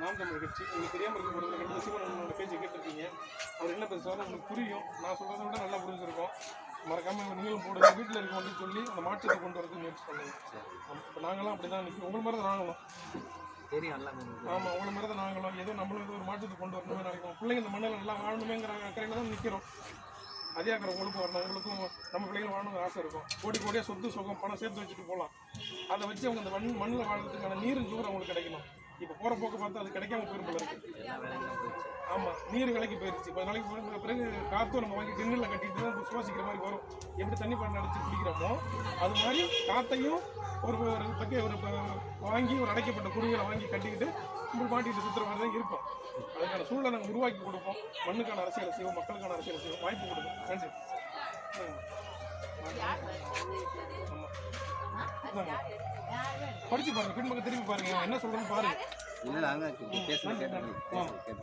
நாம் தமிழ் கட்சி உங்களுக்கு தெரியாம இருக்க ரெண்டு வருஷமா நம்மளோட பேச்சை கேட்டிருக்கீங்க. அவர் என்ன பேசுறாரு உங்களுக்கு புரியும். நான் சொல்றதை விட நல்லா புரிஞ்சிருக்கும். மறக்காம நீங்களும் போடுங்க வீட்டில் இருக்கவங்க சொல்லி அந்த மாற்றத்தை கொண்டு வரதுக்கு முயற்சி பண்ணுங்க. இப்போ நாங்களாம் அப்படி தான் நிற்கிறோம் உங்களை மாதிரி தான் நாங்களும். ஆமாம் உங்களை மாதிரி தான் நாங்களும். ஏதோ நம்மளும் ஏதோ ஒரு மாற்றத்தை கொண்டு வரணுமே நினைக்கிறோம். பிள்ளைங்க இந்த மண்ணில் நல்லா வாழணுமேங்கிற அக்கறையில் தான் நிற்கிறோம் அதே அக்கறை உங்களுக்கும் வரணும். உங்களுக்கும் நம்ம பிள்ளைங்க வாழணுங்கிற ஆசை இருக்கும். கோடி கோடியாக சொத்து சுகம் பணம் சேர்த்து வச்சுட்டு போகலாம் அதை வச்சு அவங்க அந்த மண் மண்ணில் வாழ்றதுக்கான நீரும் சூறு அவங்களுக்கு கிடைக்கணும். இப்போ போகிற போக்கு பார்த்தா அது கிடைக்காம போயிரும் போல இருக்கு. ஆமாம் நீர் விலைக்கு போயிருச்சு. இப்போ நாளைக்கு போன பிறகு காற்றும் நம்ம வாங்கி கிண்ணலில் கட்டிட்டு தான் சுவாசிக்கிற மாதிரி வரும். எப்படி தண்ணி பண்ண அடிச்சு குடிக்கிறோமோ அது மாதிரி காற்றையும் ஒரு ஒரு பக்கே ஒரு வாங்கி ஒரு அடைக்கப்பட்ட குடிகளை வாங்கி கட்டிக்கிட்டு இப்படி மாட்டிட்டு சுற்றுற மாதிரி தான் இருக்கும். அதுக்கான சூழலை நாங்கள் உருவாக்கி கொடுப்போம். மண்ணுக்கான அரசியலை செய்வோம் மக்களுக்கான அரசியலை செய்வோம். வாய்ப்பு கொடுப்போம். நன்றி. படிச்சு பாருங்க பின்பக்கம் திரும்பி பாருங்க. என்ன சொல்றேன்னு பாருங்க. இல்லை நாங்கள் பேசுகிறேன் கேட்டேன்